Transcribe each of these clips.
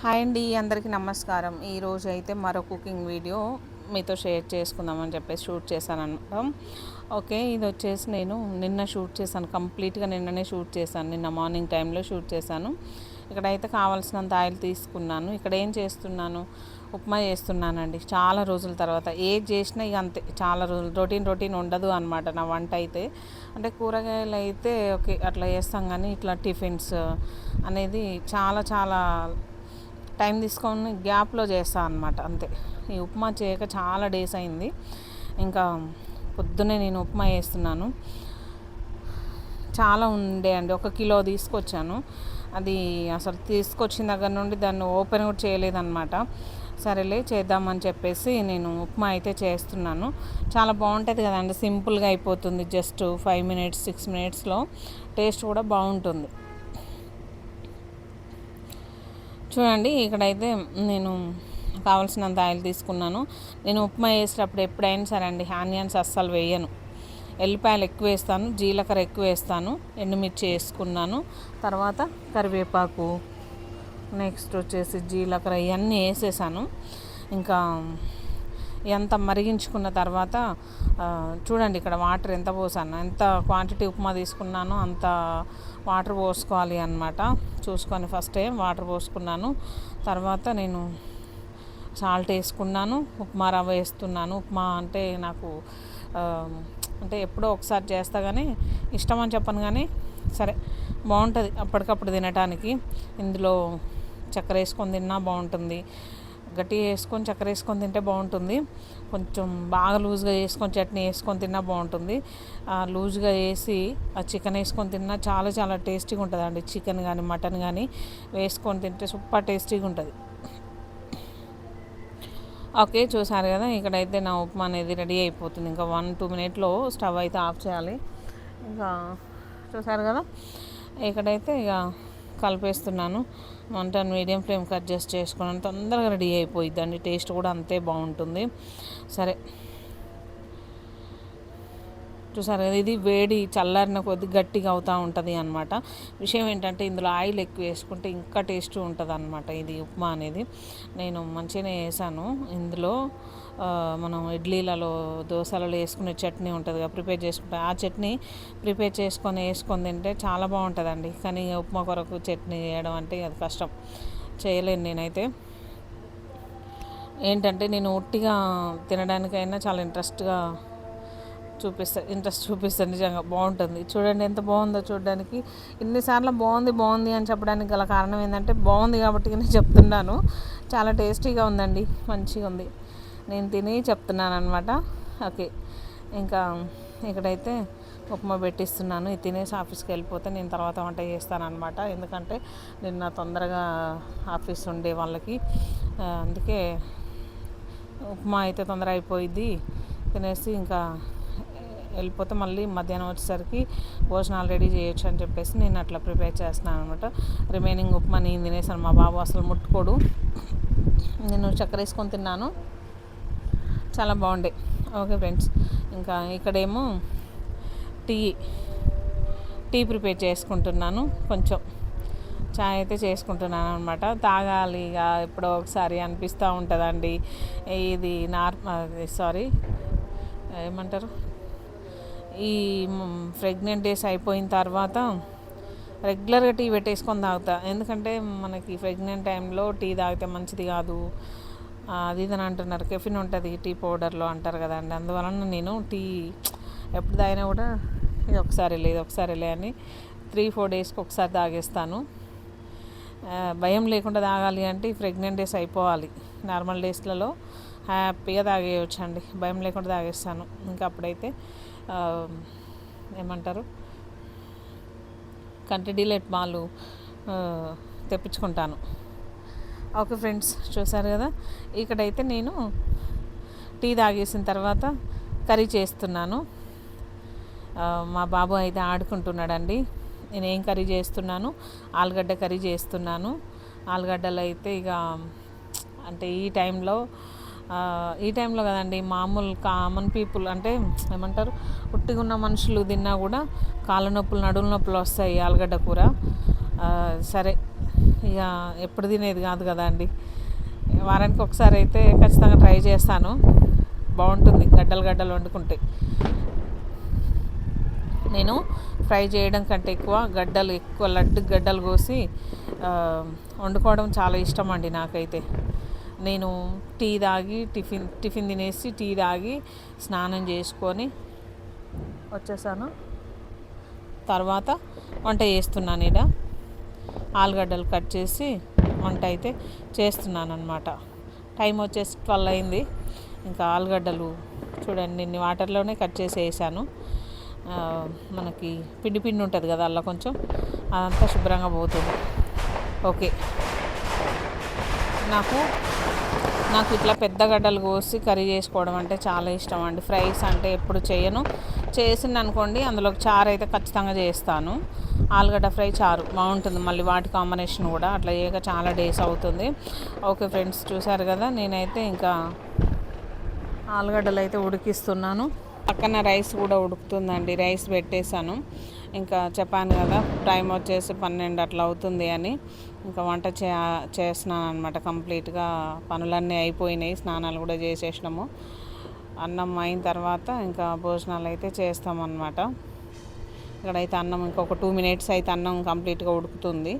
Hi అండి అందరికీ నమస్కారం. ఈరోజు అయితే మరో కుకింగ్ వీడియో మీతో షేర్ చేసుకుందామని చెప్పేసి షూట్ చేశాను అనమాట ఓకే ఇది వచ్చేసి నేను నిన్న షూట్ చేశాను. కంప్లీట్గా నిన్ననే షూట్ చేశాను. నిన్న మార్నింగ్ టైంలో షూట్ చేశాను. ఇక్కడైతే కావాల్సినంత ఆయిల్ తీసుకున్నాను. ఇక్కడ ఏం చేస్తున్నాను? ఉప్మా చేస్తున్నానండి. చాలా రోజుల తర్వాత. ఏది చేసినా ఇక అంతే. చాలా రోజులు. రొటీన్ రొటీన్ ఉండదు అనమాట నా వంట అయితే. అంటే కూరగాయలు అయితే ఓకే అట్లా చేస్తాం కానీ ఇట్లా టిఫిన్స్ అనేది చాలా చాలా టైం తీసుకొని గ్యాప్లో చేస్తాను అనమాట అంతే. ఈ ఉప్మా చేయక చాలా డేస్ అయింది. ఇంకా పొద్దున్నే నేను ఉప్మా చేస్తున్నాను. చాలా ఉండే అండి ఒక కిలో తీసుకొచ్చాను. అది అసలు తీసుకొచ్చిన దగ్గర నుండి దాన్ని ఓపెన్ కూడా చేయలేదన్నమాట. సరేలే చేద్దామని చెప్పేసి నేను ఉప్మా అయితే చేస్తున్నాను. చాలా బాగుంటుంది కదండి సింపుల్గా అయిపోతుంది జస్ట్ ఫైవ్ మినిట్స్ సిక్స్ మినిట్స్లో. టేస్ట్ కూడా బాగుంటుంది. చూడండి ఇక్కడైతే నేను కావాల్సినంత ఆయిల్ తీసుకున్నాను. నేను ఉప్మా వేసేటప్పుడు ఎప్పుడైనా సరే అండి ఆనియన్స్ అస్సలు వేయను. ఎల్లిపాయలు ఎక్కువ వేస్తాను జీలకర్ర ఎక్కువ వేస్తాను ఎండుమిర్చి వేసుకున్నాను. తర్వాత కరివేపాకు నెక్స్ట్ వచ్చేసి జీలకర్ర ఇవన్నీ వేసేసాను. ఇంకా ఎంత మరిగించుకున్న తర్వాత చూడండి ఇక్కడ వాటర్ ఎంత పోసాను. ఎంత క్వాంటిటీ ఉప్మా తీసుకున్నానో అంత వాటర్ పోసుకోవాలి అనమాట చూసుకొని ఫస్ట్ టైం వాటర్ పోసుకున్నాను. తర్వాత నేను సాల్ట్ వేసుకున్నాను ఉప్మా రవ్వ వేస్తున్నాను. ఉప్మా అంటే నాకు అంటే ఎప్పుడో ఒకసారి చేస్తా కానీ ఇష్టం అని చెప్పను కానీ సరే బాగుంటుంది అప్పటికప్పుడు తినటానికి. ఇందులో చక్కెర వేసుకొని తిన్నా బాగుంటుంది. గట్టిగా వేసుకొని చక్కెర వేసుకొని తింటే బాగుంటుంది. కొంచెం బాగా లూజ్గా వేసుకొని చట్నీ వేసుకొని తిన్నా బాగుంటుంది. లూజ్గా వేసి ఆ చికెన్ వేసుకొని తిన్నా చాలా చాలా టేస్టీగా ఉంటుంది అండి చికెన్ కానీ మటన్ కానీ వేసుకొని తింటే సూపర్ టేస్టీగా ఉంటుంది. ఓకే చూసారు కదా ఇక్కడైతే నా ఉప్మా అనేది రెడీ అయిపోతుంది. ఇంకా వన్ టూ మినిట్లో స్టవ్ అయితే ఆఫ్ చేయాలి. ఇంకా చూసారు కదా ఇక్కడైతే ఇక కలిపేస్తున్నాను. మంటను మీడియం ఫ్లేమ్కి అడ్జస్ట్ చేసుకున్నాను. తొందరగా రెడీ అయిపోయిద్దండి. టేస్ట్ కూడా అంతే బాగుంటుంది. సరే. చూసారు కదా ఇది వేడి చల్లారిన కొద్ది గట్టిగా అవుతూ ఉంటుంది అనమాట విషయం ఏంటంటే ఇందులో ఆయిల్ ఎక్కువ వేసుకుంటే ఇంకా టేస్ట్ ఉంటుంది అనమాట ఇది ఉప్మా అనేది. నేను మంచిగానే వేసాను. ఇందులో మనం ఇడ్లీలలో దోశలలో వేసుకునే చట్నీ ఉంటుంది కదా ప్రిపేర్ చేసుకుంటే ఆ చట్నీ ప్రిపేర్ చేసుకొని వేసుకొని తింటే చాలా బాగుంటుందండి. కానీ ఉప్మా కొరకు చట్నీ చేయడం అంటే అది కష్టం. చేయలేను నేనైతే. ఏంటంటే నేను ఒట్టిగా తినడానికైనా చాలా ఇంట్రెస్ట్గా చూపిస్తాను ఇంట్రెస్ట్ చూపిస్తాను నిజంగా. బాగుంటుంది. చూడండి ఎంత బాగుందో చూడడానికి. ఇన్నిసార్లు బాగుంది బాగుంది అని చెప్పడానికి గల కారణం ఏంటంటే బాగుంది కాబట్టి నేను చెప్తున్నాను. చాలా టేస్టీగా ఉందండి. మంచిగా ఉంది నేను తిని చెప్తున్నాను అనమాట ఓకే. ఇంకా ఇక్కడైతే ఉప్మా పెట్టిస్తున్నాను. ఇది తినేసి ఆఫీస్కి వెళ్ళిపోతే నేను తర్వాత వంట చేస్తానమాట ఎందుకంటే నిన్న తొందరగా ఆఫీస్ ఉండే వాళ్ళకి అందుకే ఉప్మా అయితే తొందర అయిపోయింది తినేసి ఇంకా వెళ్ళిపోతే మళ్ళీ మధ్యాహ్నం వచ్చేసరికి భోజనాలు రెడీ చేయొచ్చు అని చెప్పేసి నేను అట్లా ప్రిపేర్ చేస్తున్నాను అనమాట రిమైనింగ్ ఉప్మా నేను తినేసాను. మా బాబు అసలు ముట్టుకోడు. నేను చక్కెర వేసుకొని తిన్నాను. చాలా బాగుండే. ఓకే ఫ్రెండ్స్ ఇంకా ఇక్కడేమో టీ టీ ప్రిపేర్ చేసుకుంటున్నాను కొంచెం. చాయ్ అయితే చేసుకుంటున్నాను అనమాట తాగాలి ఇక ఎప్పుడో ఒకసారి అనిపిస్తూ ఉంటుందండి. ఇది నార్మల్ సారీ ఏమంటారు? ఈ ప్రెగ్నెంట్ డేస్ అయిపోయిన తర్వాత రెగ్యులర్గా టీ పెట్టేసుకొని తాగుతా. ఎందుకంటే మనకి ప్రెగ్నెంట్ టైంలో టీ తాగితే మంచిది కాదు. అది ఇది అంటున్నారు. కెఫిన్ ఉంటుంది టీ పౌడర్లో అంటారు కదండి. అందువలన నేను టీ ఎప్పుడు తాగినా కూడా ఇది ఒకసారి లేదు ఒకసారి లే అని త్రీ ఫోర్ డేస్కి ఒకసారి తాగేస్తాను. భయం లేకుండా తాగాలి అంటే ప్రెగ్నెంట్ డేస్ అయిపోవాలి. నార్మల్ డేస్లలో హ్యాపీగా తాగేయచ్చు అండి భయం లేకుండా తాగేస్తాను. ఇంకా అప్పుడైతే ఏమంటారు కంటి డిలెట్ మాలు తెప్పించుకుంటాను. ఓకే ఫ్రెండ్స్ చూసారు కదా? ఇక్కడైతే నేను టీ తాగేసిన తర్వాత కర్రీ చేస్తున్నాను. మా బాబు అయితే ఆడుకుంటున్నాడండి. నేను ఏం కర్రీ చేస్తున్నాను? ఆలుగడ్డ కర్రీ చేస్తున్నాను. ఆలుగడ్డలు అయితే ఇక అంటే ఈ టైంలో ఈ టైంలో కదండి మామూలు కామన్ పీపుల్ అంటే ఏమంటారు? ఉట్టిగా ఉన్న మనుషులు తిన్నా కూడా కాళ్ళ నొప్పులు నడుల నొప్పులు వస్తాయి ఆలుగడ్డ కూర. సరే ఇక ఎప్పుడు తినేది కాదు కదా అండి. వారానికి ఒకసారి అయితే ఖచ్చితంగా ట్రై చేస్తాను. బాగుంటుంది గడ్డలు గడ్డలు వండుకుంటే. నేను ఫ్రై చేయడం కంటే ఎక్కువ గడ్డలు ఎక్కువ లడ్డు గడ్డలు కోసి వండుకోవడం చాలా ఇష్టం అండి నాకైతే. నేను టీ తాగి టిఫిన్ టిఫిన్ తినేసి టీ తాగి స్నానం చేసుకొని వచ్చేసాను. తర్వాత వంట చేస్తున్నాను ఇక్కడ ఆలుగడ్డలు కట్ చేసి వంట అయితే చేస్తున్నాను అనమాట టైం వచ్చేసి ట్వెల్వ్ అయింది. ఇంకా ఆలుగడ్డలు చూడండి నిన్న వాటర్లోనే కట్ చేసి వేసాను మనకి పిండి పిండి ఉంటుంది కదా అలా కొంచెం అదంతా శుభ్రంగా పోతుంది. ఓకే. నాకు నాకు ఇట్లా పెద్ద గడ్డలు కోసి కర్రీ చేసుకోవడం అంటే చాలా ఇష్టం అండి. ఫ్రైస్ అంటే ఎప్పుడు చేయను. చేసింది అనుకోండి అందులో చారు అయితే ఖచ్చితంగా చేస్తాను. ఆలుగడ్డ ఫ్రై చారు బాగుంటుంది మళ్ళీ వాటి కాంబినేషన్ కూడా. అట్లా చేయక చాలా డేస్ అవుతుంది. ఓకే ఫ్రెండ్స్ చూసారు కదా నేనైతే ఇంకా ఆలుగడ్డలు అయితే ఉడికిస్తున్నాను. పక్కన రైస్ కూడా ఉడుకుతుందండి రైస్ పెట్టేశాను. ఇంకా చెప్పాను కదా టైం వచ్చేసి పన్నెండు అట్లా అవుతుంది అని. ఇంకా వంట చే చేస్తున్నాను అనమాట కంప్లీట్గా పనులన్నీ అయిపోయినాయి స్నానాలు కూడా చేసేసినాము. అన్నం అయిన తర్వాత ఇంకా భోజనాలు అయితే చేస్తామన్నమాట. ఇక్కడైతే అన్నం ఇంకొక టూ మినిట్స్ అయితే అన్నం కంప్లీట్గా ఉడుకుతుంది.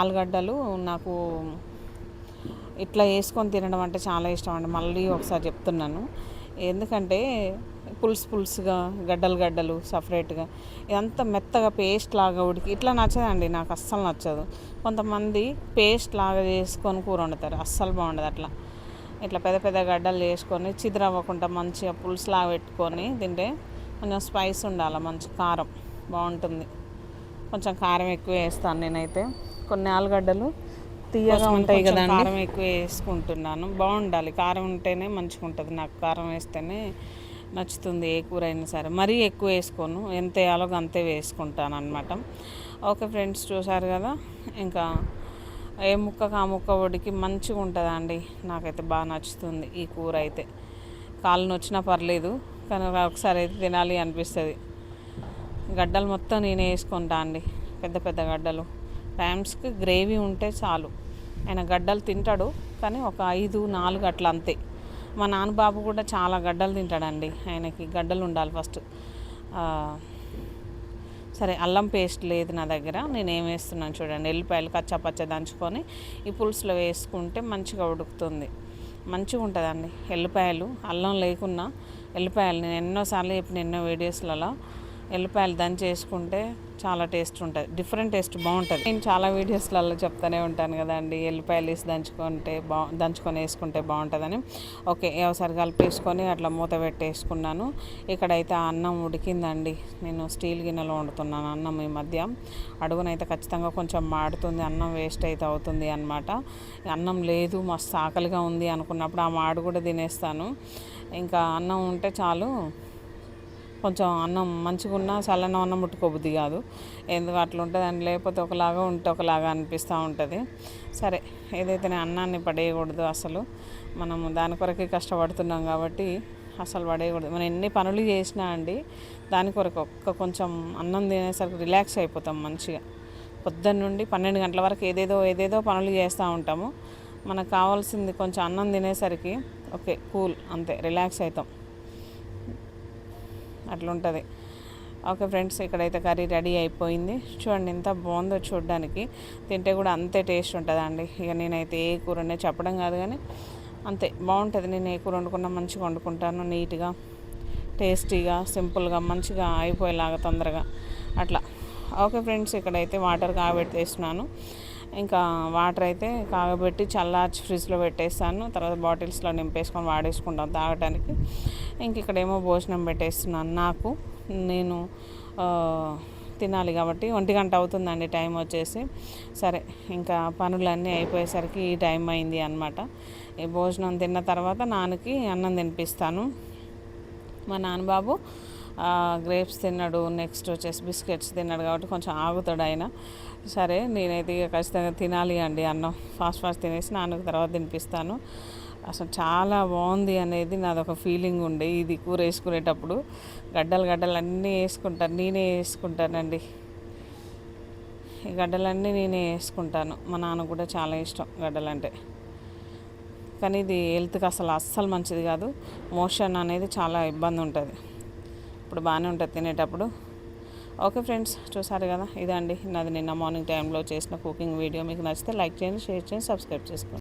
ఆలుగడ్డలు నాకు ఇట్లా వేసుకొని తినడం అంటే చాలా ఇష్టం అండి. మళ్ళీ ఒకసారి చెప్తున్నాను. ఎందుకంటే పులుసు పులుసుగా గడ్డలు గడ్డలు సపరేట్గా ఇదంతా మెత్తగా పేస్ట్ లాగా ఉడికి ఇట్లా నచ్చదండి నాకు అస్సలు నచ్చదు. కొంతమంది పేస్ట్ లాగా చేసుకొని కూర వండుతారు అస్సలు బాగుండదు అట్లా. ఇట్లా పెద్ద పెద్ద గడ్డలు చేసుకొని చిదిరవ్వకుండా మంచిగా పులుసులాగా పెట్టుకొని తింటే కొంచెం స్పైస్ ఉండాలి మంచి కారం. బాగుంటుంది. కొంచెం కారం ఎక్కువ వేస్తాను నేనైతే. కొన్ని ఆలుగడ్డలు తీయగా ఉంటాయి కదా కారం ఎక్కువ వేసుకుంటున్నాను. బాగుండాలి. కారం ఉంటేనే మంచిగా ఉంటుంది. నాకు కారం వేస్తేనే నచ్చుతుంది ఏ కూర అయినా సరే. మరీ ఎక్కువ వేసుకోను. ఎంత వేయాలో అంతే వేసుకుంటాను అనమాట ఓకే ఫ్రెండ్స్ చూసారు కదా? ఇంకా ఏ ముక్కకు ఆ ముక్క ఉడికి మంచిగా ఉంటుందండి. నాకైతే బాగా నచ్చుతుంది ఈ కూర అయితే. కాళ్ళు నొచ్చినా పర్లేదు కానీ ఒకసారి అయితే తినాలి అనిపిస్తుంది. గడ్డలు మొత్తం నేనే వేసుకుంటా అండి పెద్ద పెద్ద గడ్డలు. టైమ్స్కి గ్రేవీ ఉంటే చాలు. ఆయన గడ్డలు తింటాడు కానీ ఒక ఐదు నాలుగు అట్లా అంతే. మా నాన్న బాబు కూడా చాలా గడ్డలు తింటాడండి. ఆయనకి గడ్డలు ఉండాలి ఫస్ట్. సరే అల్లం పేస్ట్ లేదు నా దగ్గర. నేను ఏం వేస్తున్నాను చూడండి ఎల్లిపాయలు కచ్చపచ్చ దంచుకొని ఈ పులుసులో వేసుకుంటే మంచిగా ఉడుకుతుంది. మంచిగా ఉంటుందండి ఎల్లిపాయలు. అల్లం లేకున్నా ఎల్లిపాయలు నేను ఎన్నోసార్లు చెప్పిన ఎన్నో వీడియోస్లలో ఎల్లిపాయలు దంచి చేసుకుంటే చాలా టేస్ట్ ఉంటుంది. డిఫరెంట్ టేస్ట్ బాగుంటుంది. నేను చాలా వీడియోస్లలో చెప్తానే ఉంటాను కదండి ఎల్లిపాయలు వేసి దంచుకుంటే బా దంచుకొని వేసుకుంటే బాగుంటుందని. ఓకే ఒకసారి కలిపేసుకొని అట్లా మూత పెట్టేసుకున్నాను. ఇక్కడైతే అన్నం ఉడికిందండి. నేను స్టీల్ గిన్నెలో వండుతున్నాను అన్నం ఈ మధ్య. అడుగునైతే ఖచ్చితంగా కొంచెం మాడుతుంది అన్నం వేస్ట్ అయితే అవుతుంది అనమాట అన్నం లేదు మస్తు ఆకలిగా ఉంది అనుకున్నప్పుడు ఆ మాడు కూడా తినేస్తాను. ఇంకా అన్నం ఉంటే చాలు కొంచెం అన్నం మంచిగా ఉన్నా చల్లన అన్నం ముట్టుకోబుద్ది కాదు. ఎందుకు అట్లా ఉంటుంది అని లేకపోతే ఒకలాగా ఉంటే ఒకలాగా అనిపిస్తూ ఉంటుంది. సరే ఏదైతే అన్నాన్ని పడేయకూడదు అసలు. మనము దాని కొరకే కష్టపడుతున్నాం కాబట్టి అసలు పడేయకూడదు. మనం ఎన్ని పనులు చేసినా అండి దాని కొరకు ఒక్క కొంచెం అన్నం తినేసరికి రిలాక్స్ అయిపోతాం మంచిగా. పొద్దున్న నుండి పన్నెండు గంటల వరకు ఏదేదో ఏదేదో పనులు చేస్తూ ఉంటాము. మనకు కావాల్సింది కొంచెం అన్నం తినేసరికి ఓకే కూల్ అంతే రిలాక్స్ అవుతాం అట్లుంటుంది. ఓకే ఫ్రెండ్స్ ఇక్కడైతే కర్రీ రెడీ అయిపోయింది. చూడండి ఎంత బాగుందో చూడడానికి. తింటే కూడా అంతే టేస్ట్ ఉంటుందండి. ఇక నేనైతే ఏ కూరనే చెప్పడం కాదు కానీ అంతే బాగుంటుంది. నేను ఏ కూర వండుకున్నా మంచిగా వండుకుంటాను నీట్గా టేస్టీగా సింపుల్గా మంచిగా అయిపోయేలాగా తొందరగా. అట్లా. ఓకే ఫ్రెండ్స్ ఇక్కడైతే వాటర్ కాగబెట్టేస్తున్నాను. ఇంకా వాటర్ అయితే కాగబెట్టి చల్లార్చి ఫ్రిడ్జ్లో పెట్టేస్తాను. తర్వాత బాటిల్స్లో నింపేసుకొని వాడేసుకుంటాం తాగడానికి ఇంక ఇక్కడేమో భోజనం పెట్టేస్తున్నాను. నాకు నేను తినాలి కాబట్టి ఒంటి గంట అవుతుందండి టైం వచ్చేసి. సరే ఇంకా పనులన్నీ అయిపోయేసరికి ఈ టైం అయింది అనమాట ఈ భోజనం తిన్న తర్వాత నాన్నకి అన్నం తినిపిస్తాను. మా నాన్నబాబు గ్రేప్స్ తిన్నాడు నెక్స్ట్ వచ్చేసి బిస్కెట్స్ తిన్నాడు కాబట్టి కొంచెం ఆగుతాడు ఆయన. సరే నేనైతే ఇక ఖచ్చితంగా తినాలి అండి అన్నం. ఫాస్ట్ ఫాస్ట్ తినేసి నాన్నకు తర్వాత తినిపిస్తాను. అసలు చాలా బాగుంది అనేది నాదొక ఫీలింగ్ ఉండే. ఇది కూర వేసుకునేటప్పుడు గడ్డలు గడ్డలు అన్నీ వేసుకుంటాను నేనే వేసుకుంటానండి. ఈ గడ్డలన్నీ నేనే వేసుకుంటాను. మా నాన్న కూడా చాలా ఇష్టం గడ్డలంటే. కానీ ఇది హెల్త్కి అసలు అస్సలు మంచిది కాదు. మోషన్ అనేది చాలా ఇబ్బంది ఉంటుంది. ఇప్పుడు బాగానే ఉంటుంది తినేటప్పుడు. ఓకే ఫ్రెండ్స్ చూసారు కదా? ఇదండి. నాది నిన్న మార్నింగ్ టైంలో చేసిన కుకింగ్ వీడియో. మీకు నచ్చితే లైక్ చేయండి షేర్ చేయండి సబ్స్క్రైబ్ చేసుకోండి.